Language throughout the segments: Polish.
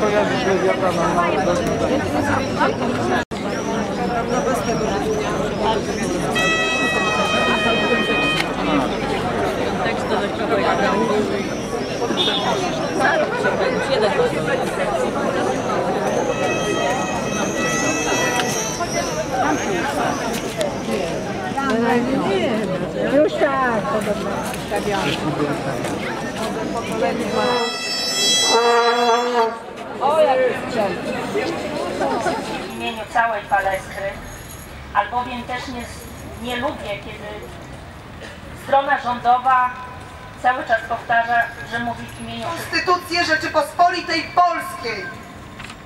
Kojarzysz, że ja pana mam Thank you. Już tak, podobno. w imieniu całej palestry, albowiem też nie, nie lubię, kiedy strona rządowa cały czas powtarza, że mówi w imieniu Konstytucję Rzeczypospolitej Polskiej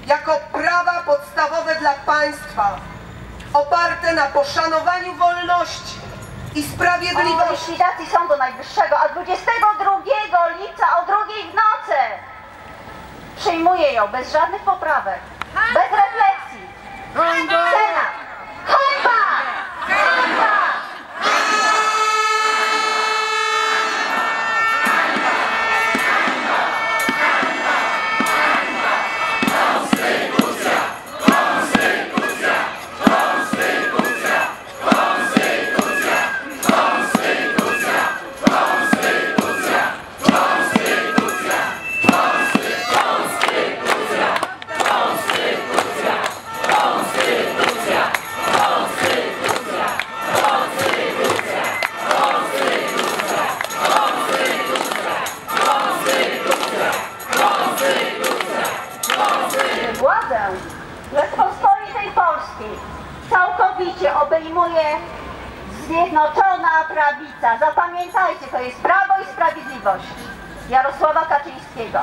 jako prawa podstawowe dla państwa, oparte na poszanowaniu wolności i o sprawiedliwości. likwidacji Sądu Najwyższego, a 22 lipca o drugiej w nocy przyjmuję ją bez żadnych poprawek, bez refleksji. Hańba! Obejmuje zjednoczona prawica. Zapamiętajcie, to jest Prawo i Sprawiedliwość Jarosława Kaczyńskiego.